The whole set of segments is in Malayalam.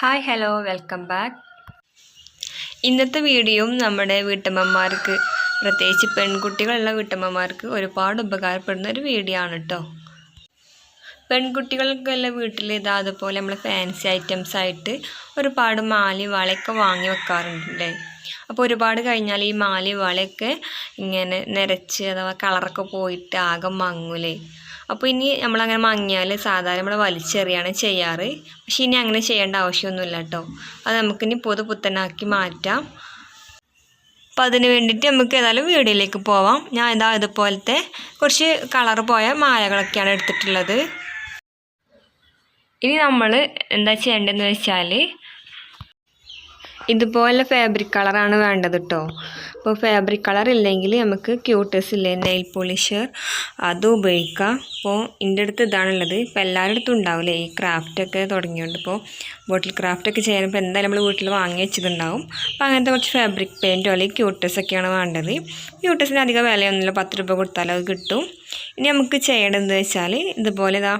ഹായ് ഹലോ വെൽക്കം ബാക്ക് ഇന്നത്തെ വീഡിയോയും നമ്മുടെ വീട്ടമ്മമാർക്ക് പ്രത്യേകിച്ച് പെൺകുട്ടികളുള്ള വീട്ടമ്മമാർക്ക് ഒരുപാട് ഉപകാരപ്പെടുന്ന ഒരു വീഡിയോ ആണ് കേട്ടോ പെൺകുട്ടികൾക്കെല്ലാം വീട്ടിൽ ഇതാ അതുപോലെ നമ്മൾ ഫാൻസി ഐറ്റംസ് ആയിട്ട് ഒരുപാട് മാലി വളയൊക്കെ വാങ്ങി വെക്കാറുണ്ടല്ലേ? അപ്പോൾ ഒരുപാട് കഴിഞ്ഞാൽ ഈ മാലി വളയൊക്കെ ഇങ്ങനെ നിരച്ച് അഥവാ കളറൊക്കെ പോയിട്ട് ആകെ മങ്ങൂലേ. അപ്പോൾ ഇനി നമ്മളങ്ങനെ മങ്ങിയാൽ സാധാരണ നമ്മൾ വലിച്ചെറിയാണ് ചെയ്യാറ്. പക്ഷേ ഇനി അങ്ങനെ ചെയ്യേണ്ട ആവശ്യമൊന്നുമില്ല കേട്ടോ. അത് നമുക്കിനി പൊതു പുത്തനാക്കി മാറ്റാം. അപ്പോൾ അതിന് വേണ്ടിയിട്ട് നമുക്ക് ഏതായാലും വീഡിയോയിലേക്ക് പോവാം. ഞാൻ ഇതാ ഇതുപോലത്തെ കുറച്ച് കളർ പോയ മാലകളൊക്കെയാണ് എടുത്തിട്ടുള്ളത്. ഇനി നമ്മൾ എന്താ ചെയ്യേണ്ടതെന്ന് വെച്ചാൽ ഇതുപോലെ ഫാബ്രിക് കളറാണ് വേണ്ടത് കേട്ടോ. അപ്പോൾ ഫാബ്രിക് കളർ ഇല്ലെങ്കിൽ നമുക്ക് ക്യൂട്ടസ് ഇല്ലേ? നെയിൽ പോളിഷർ അത് ഉപയോഗിക്കാം. അപ്പോൾ എന്റെ അടുത്ത് ഇതാണുള്ളത്. ഇപ്പോൾ എല്ലാവരുടെ അടുത്തും ഉണ്ടാവില്ലേ ഈ ക്രാഫ്റ്റൊക്കെ തുടങ്ങിയുണ്ട് ഇപ്പോൾ ബോട്ടിൽ ക്രാഫ്റ്റൊക്കെ ചെയ്യുമ്പോൾ ഇപ്പോൾ എന്തായാലും നമ്മൾ വീട്ടിൽ വാങ്ങി വെച്ചിട്ടുണ്ടാവും അപ്പോൾ അങ്ങനത്തെ കുറച്ച് ഫാബ്രിക് പെയിന്റോ അല്ലെങ്കിൽ ക്യൂട്ടസ് ഒക്കെയാണ് വേണ്ടത്. ക്യൂട്ടേഴ്സിന് അധികം വിലയൊന്നുമില്ല. പത്ത് രൂപ കൊടുത്താൽ അത് കിട്ടും. ഇനി നമുക്ക് ചെയ്യേണ്ടതെന്ന് വെച്ചാൽ ഇതുപോലെ ഇതാ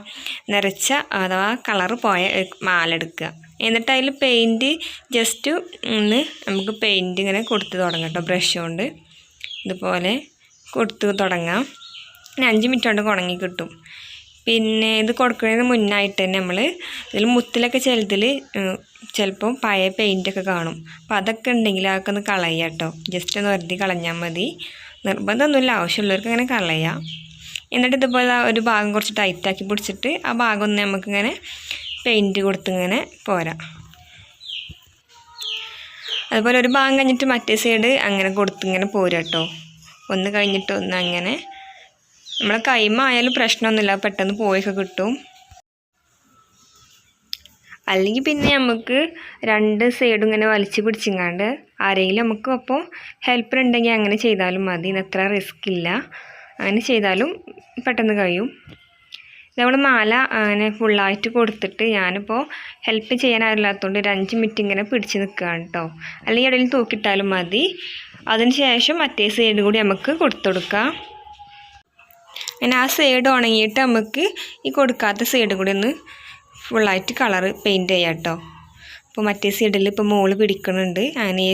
നിറച്ച അഥവാ കളർ പോയ മാല എടുക്കുക. എന്നിട്ട് അതിൽ പെയിന്റ് ജസ്റ്റ് ഒന്ന് നമുക്ക് പെയിന്റ് ഇങ്ങനെ കൊടുത്ത് തുടങ്ങാം കേട്ടോ ബ്രഷ് കൊണ്ട്. ഇതുപോലെ കൊടുത്ത് തുടങ്ങാം. പിന്നെ അഞ്ച് മിനിറ്റ് കൊണ്ട് ഉണങ്ങി കിട്ടും. പിന്നെ ഇത് കൊടുക്കുന്നതിന് മുന്നായിട്ട് തന്നെ നമ്മൾ ഇതിൽ മുത്തിലൊക്കെ ചിലതിൽ ചിലപ്പോൾ പഴയ പെയിന്റൊക്കെ കാണും. അപ്പം അതൊക്കെ ഉണ്ടെങ്കിൽ അതൊക്കെ ഒന്ന് കളയുക കേട്ടോ. ജസ്റ്റ് ഒന്ന് വെറുതെ കളഞ്ഞാൽ മതി. നിർബന്ധമൊന്നുമില്ല ആവശ്യമുള്ളവർക്ക് അങ്ങനെ കളയുക എന്നിട്ട് ഇതുപോലെ ഒരു ഭാഗം കുറച്ച് ടൈറ്റാക്കി പിടിച്ചിട്ട് ആ ഭാഗം ഒന്ന് നമുക്കിങ്ങനെ പെയിന്റ് കൊടുത്തിങ്ങനെ പോരാ. അതുപോലെ ഒരു ഭാഗം കഴിഞ്ഞിട്ട് മറ്റേ സൈഡ് അങ്ങനെ കൊടുത്തിങ്ങനെ പോരാ കേട്ടോ ഒന്ന് കഴിഞ്ഞിട്ട് ഒന്ന് അങ്ങനെ. നമ്മളെ കൈമ ആയാലും പ്രശ്നമൊന്നുമില്ല പെട്ടെന്ന് പോയൊക്കെ കിട്ടും. അല്ലെങ്കിൽ പിന്നെ നമുക്ക് രണ്ട് സൈഡും ഇങ്ങനെ വലിച്ചു പിടിച്ചിങ്ങാണ്ട് ആരെങ്കിലും നമുക്ക് അപ്പോൾ ഹെൽപ്പർ ഉണ്ടെങ്കിൽ അങ്ങനെ ചെയ്താലും മതി. ഇത്ര റിസ്ക് ഇല്ല. അങ്ങനെ ചെയ്താലും പെട്ടെന്ന് കഴിയും. നമ്മൾ മാല അങ്ങനെ ഫുള്ളായിട്ട് കൊടുത്തിട്ട് ഞാനിപ്പോൾ ഹെൽപ്പ് ചെയ്യാൻ ആരില്ലാത്തതുകൊണ്ട് ഒരു അഞ്ച് മിനിറ്റ് ഇങ്ങനെ പിടിച്ച് നിൽക്കുകയാണ് കേട്ടോ അല്ലെങ്കിൽ ഇടയിൽ തൂക്കിയിട്ടാലും മതി. അതിന് ശേഷം മറ്റേ സൈഡ് കൂടി നമുക്ക് കൊടുത്തു കൊടുക്കാം. അങ്ങനെ ആ സൈഡ് ഉണങ്ങിയിട്ട് നമുക്ക് ഈ കൊടുക്കാത്ത സൈഡ് കൂടി ഒന്ന് ഫുള്ളായിട്ട് കളർ പെയിന്റ് ചെയ്യാം കേട്ടോ അപ്പോൾ മറ്റേ സൈഡിൽ ഇപ്പോൾ മോൾ പിടിക്കുന്നുണ്ട് അങ്ങനെ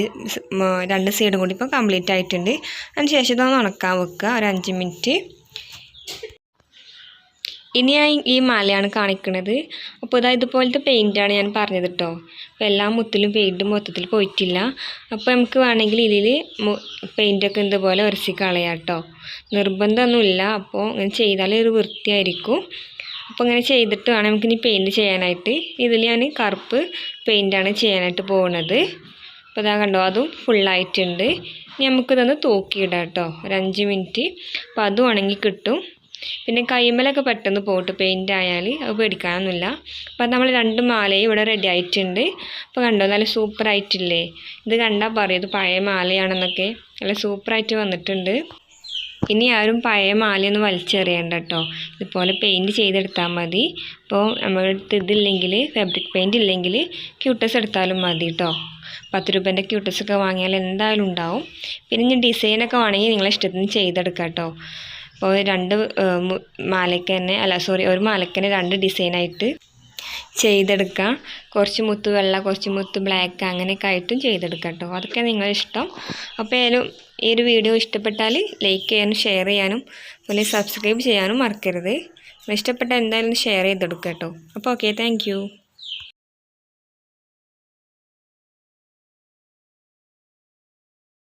രണ്ട് സൈഡും കൂടി ഇപ്പോൾ കംപ്ലീറ്റ് ആയിട്ടുണ്ട്. അതിന് ശേഷം ഇതൊന്ന് ഉണക്കാൻ വെക്കുക ഒരു അഞ്ച് മിനിറ്റ് ഇനി ഞാൻ ഈ മാലയാണ് കാണിക്കുന്നത് അപ്പോൾ ഇതാ ഇതുപോലത്തെ പെയിന്റാണ് ഞാൻ പറഞ്ഞത് കേട്ടോ അപ്പോൾ എല്ലാ മുത്തിലും പെയിന്റ് മൊത്തത്തിൽ പോയിട്ടില്ല. അപ്പോൾ നമുക്ക് വേണമെങ്കിൽ ഇതിൽ പെയിന്റൊക്കെ ഇതുപോലെ ഉരസി കളയാം കേട്ടോ നിർബന്ധമൊന്നുമില്ല. അപ്പോൾ ഇങ്ങനെ ചെയ്താൽ ഒരു വൃത്തിയായിരിക്കും. അപ്പോൾ ഇങ്ങനെ ചെയ്തിട്ട് വേണം നമുക്കിനി പെയിന്റ് ചെയ്യാനായിട്ട്. ഇതിൽ ഞാൻ കറുപ്പ് പെയിന്റാണ് ചെയ്യാനായിട്ട് പോകുന്നത് അപ്പോൾ ഇതാ കണ്ടോ അതും ഫുള്ളായിട്ടുണ്ട് ഇനി നമുക്കിതൊന്ന് തൂക്കിയിടാം കേട്ടോ ഒരു അഞ്ച് മിനിറ്റ് അപ്പോൾ അതും ഉണങ്ങി കിട്ടും. പിന്നെ കൈമലൊക്കെ പെട്ടെന്ന് പോട്ട് പെയിന്റ് ആയാൽ അത് പേടിക്കാനൊന്നുമില്ല. അപ്പം നമ്മൾ രണ്ട് മാലയും ഇവിടെ റെഡി ആയിട്ടുണ്ട്. അപ്പോൾ കണ്ടോ നല്ല സൂപ്പറായിട്ടില്ലേ ഇത് കണ്ടാൽ പറയും ഇത് പഴയ മാലയാണെന്നൊക്കെ. നല്ല സൂപ്പറായിട്ട് വന്നിട്ടുണ്ട്. ഇനി ആരും പഴയ മാലയൊന്നും വലിച്ചെറിയണ്ട കേട്ടോ. ഇതുപോലെ പെയിന്റ് ചെയ്തെടുത്താൽ മതി. അപ്പോൾ നമ്മുടെ ഇതില്ലെങ്കിൽ ഫാബ്രിക് പെയിന്റ് ഇല്ലെങ്കിൽ ക്യൂട്ടസ് എടുത്താലും മതി കേട്ടോ പത്ത് രൂപേന്റെ ക്യൂട്ടസൊക്കെ വാങ്ങിയാൽ എന്തായാലും ഉണ്ടാവും. പിന്നെ ഇനി ഡിസൈനൊക്കെ വേണമെങ്കിൽ നിങ്ങളെ ഇഷ്ടത്തിന് ചെയ്തെടുക്കാം കേട്ടോ അപ്പോൾ രണ്ട് മാലയ്ക്ക് തന്നെ അല്ല സോറി ഒരു മാലയ്ക്ക് തന്നെ രണ്ട് ഡിസൈനായിട്ട് ചെയ്തെടുക്കാം. കുറച്ച് മുത്ത് വെള്ള കുറച്ച് മുത്ത് ബ്ലാക്ക് അങ്ങനെയൊക്കെ ആയിട്ടും ചെയ്തെടുക്കാം കേട്ടോ അതൊക്കെ നിങ്ങളുടെ ഇഷ്ടം അപ്പോൾ ഏതായാലും ഈ ഒരു വീഡിയോ ഇഷ്ടപ്പെട്ടാൽ ലൈക്ക് ചെയ്യാനും ഷെയർ ചെയ്യാനും പിന്നെ സബ്സ്ക്രൈബ് ചെയ്യാനും മറക്കരുത്. ഇഷ്ടപ്പെട്ടാൽ എന്തായാലും ഷെയർ ചെയ്തെടുക്കാം കേട്ടോ അപ്പോൾ ഓക്കെ താങ്ക്